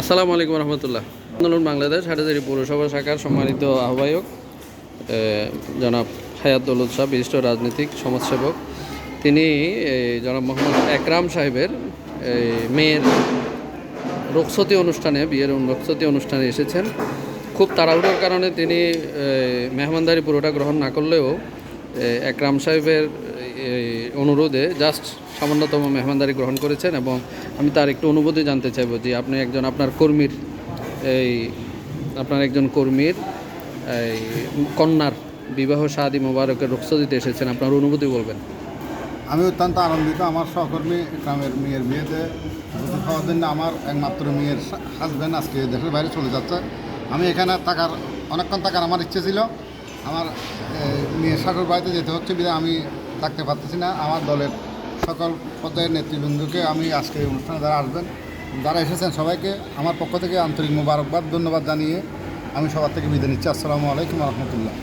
আসসালামু আলাইকুম রহমতুল্লাহ। আন্দোলন বাংলাদেশ হাটাজারি পৌরসভা শাখার সম্মানিত আহ্বায়ক জনাব হায়াত দৌলত শাহ বিশিষ্ট রাজনীতিক, সমাজসেবক। তিনি জনাব মোহাম্মদ একরাম সাহেবের মেয়ের রোকসতি অনুষ্ঠানে, বিয়ের রোকসতি অনুষ্ঠানে এসেছেন। খুব তাড়াহুড়োর কারণে তিনি মেহমানদারি পুরোটা গ্রহণ না করলেও একরাম সাহেবের অনুরোধে জাস্ট সামান্যতম মেহমানদারি গ্রহণ করেছেন এবং আমি তার একটু অনুভূতি জানতে চাইব যে আপনি একজন আপনার কর্মীর এই আপনার একজন কর্মীর এই কন্যার বিবাহ শাদী মোবারকের রুখসদিতে এসেছেন, আপনার অনুভূতি বলবেন। আমি অত্যন্ত আনন্দিত, আমার সহকর্মী গ্রামের মেয়ের বিয়েতে হওয়ার জন্য আমার একমাত্র মেয়ের হাজব্যান্ড আজকে দেশের বাইরে চলে যাচ্ছে। আমি এখানে থাকার, অনেকক্ষণ থাকার আমার ইচ্ছে ছিল। আমার মেয়ের শ্বশুর বাড়িতে যেতে হচ্ছে বিধায় আমি থাকতে পারতেছি না। আমার দলের সকল পদের নেতৃবৃন্দকে আমি আজকে এই অনুষ্ঠানে যারা আসবেন, যারা এসেছেন সবাইকে আমার পক্ষ থেকে আন্তরিক মোবারকবাদ, ধন্যবাদ জানিয়ে আমি সবার থেকে বিদায় নিচ্ছি। আসসালামু আলাইকুম রহমতুল্লাহ।